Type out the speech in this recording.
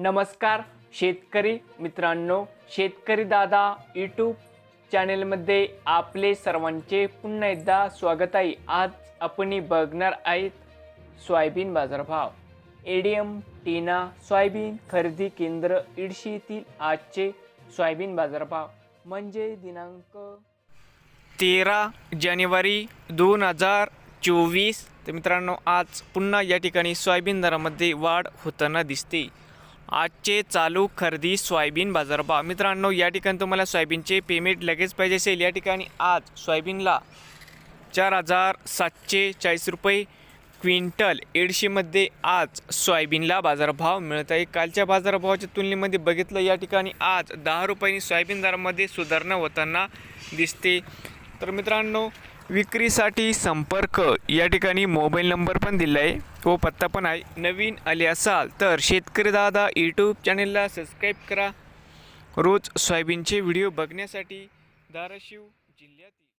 नमस्कार शेतकरी मित्रांनो शेतकरी दादा यूट्यूब चॅनेलमध्ये आपले सर्वांचे पुन्हा एकदा स्वागत आहे. आज आपण बघणार आहेत सोयाबीन बाजारभाव. एडीएम टीना सोयाबीन खरेदी केंद्र इडशी येथील आजचे सोयाबीन बाजारभाव. म्हणजे दिनांक तेरा जानेवारी दोन हजार चोवीस. तर मित्रांनो आज पुन्हा या ठिकाणी सोयाबीन दरामध्ये वाढ होताना दिसते. आजचे चालू खरेदी सोयाबीन बाजारभाव मित्रांनो या ठिकाणी तुम्हाला सोयाबीनचे पेमेंट लगेच पाहिजे असेल. या ठिकाणी आज सोयाबीनला चार हजार सातशे चाळीस रुपये क्विंटल एडशीमध्ये आज सोयाबीनला बाजारभाव मिळत आहे. कालच्या बाजारभावाच्या तुलनेमध्ये बघितलं या ठिकाणी आज दहा रुपयांनी सोयाबीन दरामध्ये सुधारणा होताना दिसते. तर मित्रांनो विक्रीसाठी संपर्क. या ठिकाणी मोबाईल नंबर पण दिला आहे. व पत्ता पण आहे. नवीन आले असाल तर शेतकरी दादा यूट्यूब चॅनेलला सबस्क्राईब करा. रोज सोयाबीनचे व्हिडिओ बघण्यासाठी धाराशिव जिल्ह्यातील